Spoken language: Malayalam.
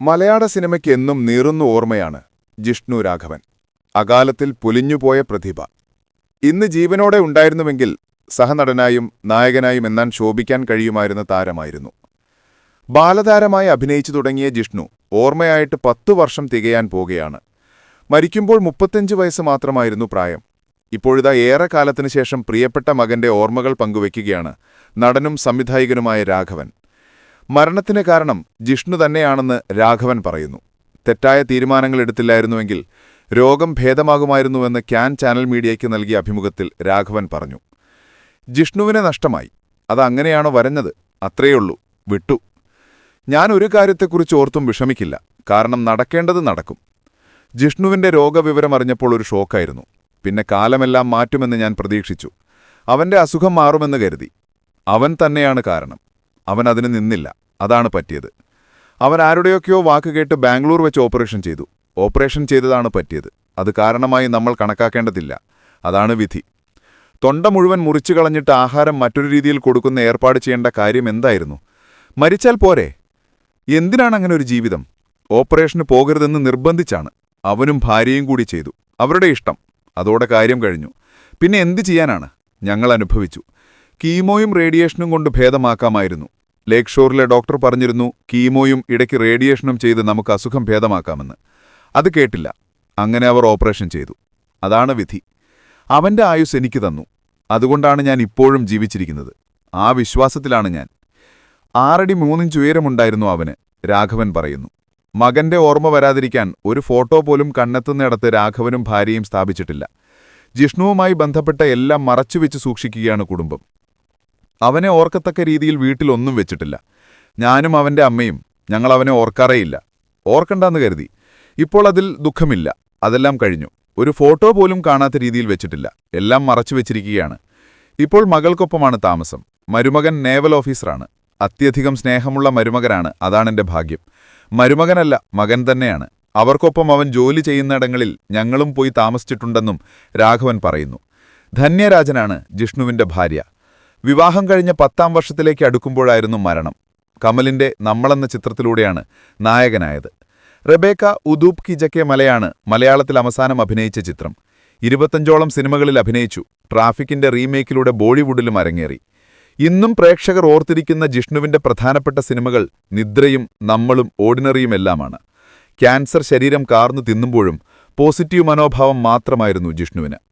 മലയാള സിനിമയ്ക്ക് എന്നും നീറുന്ന ഓർമ്മയാണ് ജിഷ്ണു രാഘവൻ. അകാലത്തിൽ പൊലിഞ്ഞുപോയ പ്രതിഭ. ഇന്ന് ജീവനോടെ ഉണ്ടായിരുന്നുവെങ്കിൽ സഹനടനായും നായകനായും എന്നാൻ ശോഭിക്കാൻ കഴിയുമായിരുന്ന താരമായിരുന്നു. ബാലതാരമായി അഭിനയിച്ചു തുടങ്ങിയ ജിഷ്ണു ഓർമ്മയായിട്ട് പത്തു വർഷം തികയാൻ പോകുകയാണ്. മരിക്കുമ്പോൾ മുപ്പത്തഞ്ച് വയസ്സ് മാത്രമായിരുന്നു പ്രായം. ഇപ്പോഴിതാ ഏറെ കാലത്തിനു ശേഷം പ്രിയപ്പെട്ട മകന്റെ ഓർമ്മകൾ പങ്കുവയ്ക്കുകയാണ് നടനും സംവിധായകനുമായ രാഘവൻ. മരണത്തിന് കാരണം ജിഷ്ണു തന്നെയാണെന്ന് രാഘവൻ പറയുന്നു. തെറ്റായ തീരുമാനങ്ങൾ എടുത്തില്ലായിരുന്നുവെങ്കിൽ രോഗം ഭേദമാകുമായിരുന്നുവെന്ന് ക്യാൻ ചാനൽ മീഡിയയ്ക്ക് നൽകിയ അഭിമുഖത്തിൽ രാഘവൻ പറഞ്ഞു. ജിഷ്ണുവിനെ നഷ്ടമായി. അതങ്ങനെയാണോ വരഞ്ഞത്? അത്രയുള്ളൂ. വിട്ടു. ഞാൻ ഒരു കാര്യത്തെക്കുറിച്ച് ഓർത്തും വിഷമിക്കില്ല. കാരണം നടക്കേണ്ടത് നടക്കും. ജിഷ്ണുവിന്റെ രോഗവിവരം അറിഞ്ഞപ്പോൾ ഒരു ഷോക്കായിരുന്നു. പിന്നെ കാലമെല്ലാം മാറ്റുമെന്ന് ഞാൻ പ്രതീക്ഷിച്ചു. അവന്റെ അസുഖം മാറുമെന്ന് കരുതി. അവൻ തന്നെയാണ് കാരണം. അവൻ അതിന് നിന്നില്ല. അതാണ് പറ്റിയത്. അവൻ ആരുടെയൊക്കെയോ വാക്ക് കേട്ട് ബാംഗ്ലൂർ വെച്ച് ഓപ്പറേഷൻ ചെയ്തു. ഓപ്പറേഷൻ ചെയ്തതാണ് പറ്റിയത്. അത് കാരണമായി നമ്മൾ കണക്കാക്കേണ്ടതില്ല. അതാണ് വിധി. തൊണ്ട മുഴുവൻ മുറിച്ചു കളഞ്ഞിട്ട് ആഹാരം മറ്റൊരു രീതിയിൽ കൊടുക്കുന്ന ഏർപ്പാട് ചെയ്യേണ്ട കാര്യം എന്തായിരുന്നു? മരിച്ചാൽ പോരെ? എന്തിനാണ് അങ്ങനെ ഒരു ജീവിതം? ഓപ്പറേഷന് പോകരുതെന്ന് നിർബന്ധിച്ചാണ്. അവനും ഭാര്യയും കൂടി ചെയ്തു. അവരുടെ ഇഷ്ടം. അതോടെ കാര്യം കഴിഞ്ഞു. പിന്നെ എന്ത് ചെയ്യാനാണ്? ഞങ്ങൾ അനുഭവിച്ചു. കീമോയും റേഡിയേഷനും കൊണ്ട് ഭേദമാക്കാമായിരുന്നു. ലേക്ക് ഷോറിലെ ഡോക്ടർ പറഞ്ഞിരുന്നു കീമോയും ഇടയ്ക്ക് റേഡിയേഷനും ചെയ്ത് നമുക്ക് അസുഖം ഭേദമാക്കാമെന്ന്. അത് കേട്ടില്ല. അങ്ങനെ അവർ ഓപ്പറേഷൻ ചെയ്തു. അതാണ് വിധി. അവന്റെ ആയുസ് എനിക്ക് തന്നു. അതുകൊണ്ടാണ് ഞാൻ ഇപ്പോഴും ജീവിച്ചിരിക്കുന്നത്. ആ വിശ്വാസത്തിലാണ് ഞാൻ. ആറടി മൂന്നിഞ്ച് ഉയരമുണ്ടായിരുന്നു അവന് രാഘവൻ പറയുന്നു. മകന്റെ ഓർമ്മ വരാതിരിക്കാൻ ഒരു ഫോട്ടോ പോലും കണ്ണെത്തുന്നിടത്ത് രാഘവനും ഭാര്യയും സ്ഥാപിച്ചിട്ടില്ല. ജിഷ്ണുവുമായി ബന്ധപ്പെട്ട എല്ലാം മറച്ചുവെച്ച് സൂക്ഷിക്കുകയാണ് കുടുംബം. അവനെ ഓർക്കത്തക്ക രീതിയിൽ വീട്ടിലൊന്നും വെച്ചിട്ടില്ല. ഞാനും അവന്റെ അമ്മയും ഞങ്ങൾ അവനെ ഓർക്കാറേയില്ല. ഓർക്കണ്ടെന്ന് കരുതി. ഇപ്പോൾ അതിൽ ദുഃഖമില്ല. അതെല്ലാം കഴിഞ്ഞു. ഒരു ഫോട്ടോ പോലും കാണാത്ത രീതിയിൽ വെച്ചിട്ടില്ല. എല്ലാം മറച്ചു വെച്ചിരിക്കുകയാണ്. ഇപ്പോൾ മകൾക്കൊപ്പമാണ് താമസം. മരുമകൻ നേവൽ ഓഫീസറാണ്. അത്യധികം സ്നേഹമുള്ള മരുമകനാണ്. അതാണെന്റെ ഭാഗ്യം. മരുമകനല്ല മകൻ തന്നെയാണ്. അവർക്കൊപ്പം അവൻ ജോലി ചെയ്യുന്നിടങ്ങളിൽ ഞങ്ങളും പോയി താമസിച്ചിട്ടുണ്ടെന്നും രാഘവൻ പറയുന്നു. ധന്യരാജനാണ് ജിഷ്ണുവിന്റെ ഭാര്യ. വിവാഹം കഴിഞ്ഞ പത്താം വർഷത്തിലേക്ക് അടുക്കുമ്പോഴായിരുന്നു മരണം. കമലിന്റെ നമ്മളെന്ന ചിത്രത്തിലൂടെയാണ് നായകനായത്. റെബേക്ക ഉദൂബ് കിജക്കെ മലയാണ് മലയാളത്തിൽ അവസാനം അഭിനയിച്ച ചിത്രം. ഇരുപത്തഞ്ചോളം സിനിമകളിൽ അഭിനയിച്ചു. ട്രാഫിക്കിന്റെ റീമേക്കിലൂടെ ബോളിവുഡിലും അരങ്ങേറി. ഇന്നും പ്രേക്ഷകർ ഓർത്തിരിക്കുന്ന ജിഷ്ണുവിന്റെ പ്രധാനപ്പെട്ട സിനിമകൾ നിദ്രയും നമ്മളും ഓർഡിനറിയുമെല്ലാമാണ്. ക്യാൻസർ ശരീരം കാർന്നു തിന്നുമ്പോഴും പോസിറ്റീവ് മനോഭാവം മാത്രമായിരുന്നു ജിഷ്ണുവിന്.